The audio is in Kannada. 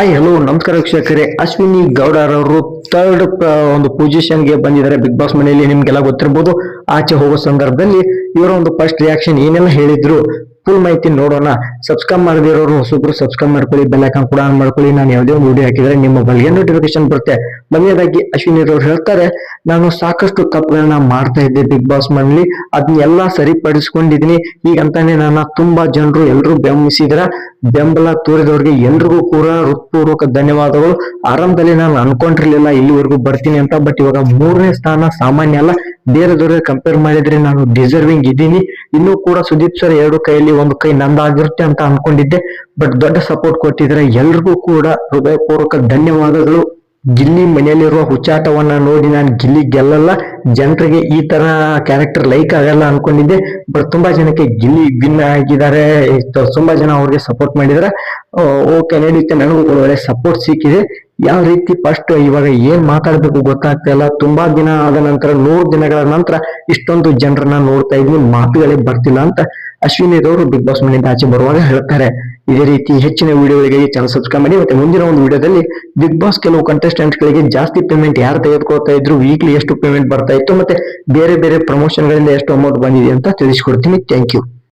ಹಾಯ್ ಹಲೋ ನಮಸ್ಕಾರ ವೀಕ್ಷಕರೇ. ಅಶ್ವಿನಿ ಗೌಡರವರು ಥರ್ಡ್ ಒಂದು ಪೊಸಿಷನ್ಗೆ ಬಂದಿದ್ದಾರೆ. ಬಿಗ್ ಬಾಸ್ ಮನೆಯಲ್ಲಿ ನಿಮ್ಗೆಲ್ಲ ಗೊತ್ತಿರ್ಬೋದು. ಆಚೆ ಹೋಗೋ ಸಂದರ್ಭದಲ್ಲಿ ಇವರ ಒಂದು ಫಸ್ಟ್ ರಿಯಾಕ್ಷನ್ ಏನೆಲ್ಲ ಹೇಳಿದ್ರು? ಫುಲ್ ಮಾಹಿತಿ ನೋಡೋಣ. ಸಬ್ಸ್ಕ್ರೈಬ್ ಮಾಡದಿರೋರು ಹೊಸಬ್ರು ಸಬ್ಸ್ಕ್ರೈಬ್ ಮಾಡ್ಕೊಳ್ಳಿ ಬೆಲ್ ಐಕಾನ್ ಕೂಡ ಆನ್ ಮಾಡ್ಕೊಳ್ಳಿ. ನಾನು ಯಾವುದೇ ಒಂದು ವಿಡಿಯೋ ಹಾಕಿದ್ರೆ ನಿಮ್ಮ ಬಳಿಗೆ ನೋಟಿಫಿಕೇಶನ್ ಬರುತ್ತೆ. ಮೊದಲನೇದಾಗಿ ಅಶ್ವಿನಿ ಅವರು ಹೇಳ್ತಾರೆ, ನಾನು ಸಾಕಷ್ಟು ತಪ್ಪುಗಳನ್ನ ಮಾಡ್ತಾ ಇದ್ದೆ ಬಿಗ್ ಬಾಸ್ ಮನೇಲಿ ಅದನ್ನೆಲ್ಲ ಸರಿಪಡಿಸ್ಕೊಂಡಿದೀನಿ ಈಗಂತಾನೆ ನನ್ನ ತುಂಬಾ ಜನರು ಎಲ್ಲರೂ ಬೆಂಬಲಿಸಿದ್ರ ಬೆಂಬಲ ತೋರಿದವ್ರಿಗೆ ಎಲ್ರಿಗೂ ಕೂಡ ಹೃತ್ಪೂರ್ವಕ ಧನ್ಯವಾದಗಳು. ಆರಂಭದಲ್ಲಿ ನಾನು ಅನ್ಕೊಂಡಿರ್ಲಿಲ್ಲ, ಇಲ್ಲಿವರೆಗೂ ಬರ್ತೀನಿ ಅಂತ. ಬಟ್ ಇವಾಗ ಮೂರನೇ ಸ್ಥಾನ ಸಾಮಾನ್ಯ ಅಲ್ಲ. ಬೇರೆದವ್ರಿಗೆ ಕಂಪೇರ್ ಮಾಡಿದ್ರೆ ನಾನು ಡಿಸರ್ವಿಂಗ್ ಇದ್ದೀನಿ. ಇನ್ನೂ ಕೂಡ ಸುದೀಪ್ ಸರ್ ಎರಡು ಕೈಯಲ್ಲಿ ಒಂದು ಕೈ ನಂದಾಗಿರುತ್ತೆ ಅಂತ ಅನ್ಕೊಂಡಿದ್ದೆ. ಬಟ್ ದೊಡ್ಡ ಸಪೋರ್ಟ್ ಕೊಟ್ಟಿದ್ರೆ ಎಲ್ರಿಗೂ ಕೂಡ ಹೃದಯಪೂರ್ವಕ ಧನ್ಯವಾದಗಳು. ಗಿಲ್ಲಿ ಮನೆಯಲ್ಲಿರುವ ಹುಚ್ಚಾಟವನ್ನ ನೋಡಿ ನಾನು ಗಿಲ್ಲಿ ಗೆಲ್ಲಲ್ಲ, ಜನರಿಗೆ ಈ ತರ ಕ್ಯಾರೆಕ್ಟರ್ ಲೈಕ್ ಆಗಲ್ಲ ಅನ್ಕೊಂಡಿದ್ದೆ. ಬಟ್ ತುಂಬಾ ಜನಕ್ಕೆ ಗಿಲ್ಲಿ ವಿನ್ ಆಗಿದ್ದಾರೆ. ತುಂಬಾ ಜನ ಅವ್ರಿಗೆ ಸಪೋರ್ಟ್ ಮಾಡಿದ್ರೆ. ಓಕೆ ನಡೀತೆ. ನನಗೂ ಕೂಡ ಒಳ್ಳೆ ಸಪೋರ್ಟ್ ಸಿಕ್ಕಿದೆ. ಯಾವ ರೀತಿ ಫಸ್ಟ್ ಇವಾಗ ಏನ್ ಮಾತಾಡ್ಬೇಕು ಗೊತ್ತಾಗ್ತಾ ಇಲ್ಲ. ತುಂಬಾ ದಿನ ಆದ ನಂತರ, ನೂರು ದಿನಗಳ ನಂತರ ಇಷ್ಟೊಂದು ಜನರನ್ನ ನೋಡ್ತಾ ಇದ್ವಿ ಮಾತುಗಳೇ ಬರ್ತಿಲ್ಲ ಅಂತ ಅಶ್ವಿನಿ ರವರು ಬಿಗ್ ಬಾಸ್ ಮನೆಯಿಂದ ಆಚೆ ಬರುವಾಗ ಹೇಳ್ತಾರೆ, ಇದೇ ರೀತಿ ಹೆಚ್ಚಿನ ವಿಡಿಯೋಗಳಿಗೆ ಚಾನಲ್ ಸಬ್ಸ್ಕ್ರೈಬ್ ಮಾಡಿ ಮತ್ತೆ ಮುಂದಿನ ಒಂದು ವಿಡಿಯೋದಲ್ಲಿ ಬಿಗ್ ಬಾಸ್ ಕೆಲವು ಕಂಟೆಸ್ಟೆಂಟ್ ಗಳಿಗೆ ಜಾಸ್ತಿ ಪೇಮೆಂಟ್ ಯಾರು ತೆಗೆದುಕೊಳ್ತಾ ಇದ್ರು ವೀಕ್ಲಿ ಎಷ್ಟು ಪೇಮೆಂಟ್ ಬರ್ತಾ ಇತ್ತು, ಮತ್ತೆ ಬೇರೆ ಬೇರೆ ಪ್ರಮೋಷನ್ ಗಳಿಂದ ಎಷ್ಟು ಅಮೌಂಟ್ ಬಂದಿದೆ ಅಂತ ತಿಳಿಸ್ಕೊಡ್ತೀನಿ. Thank you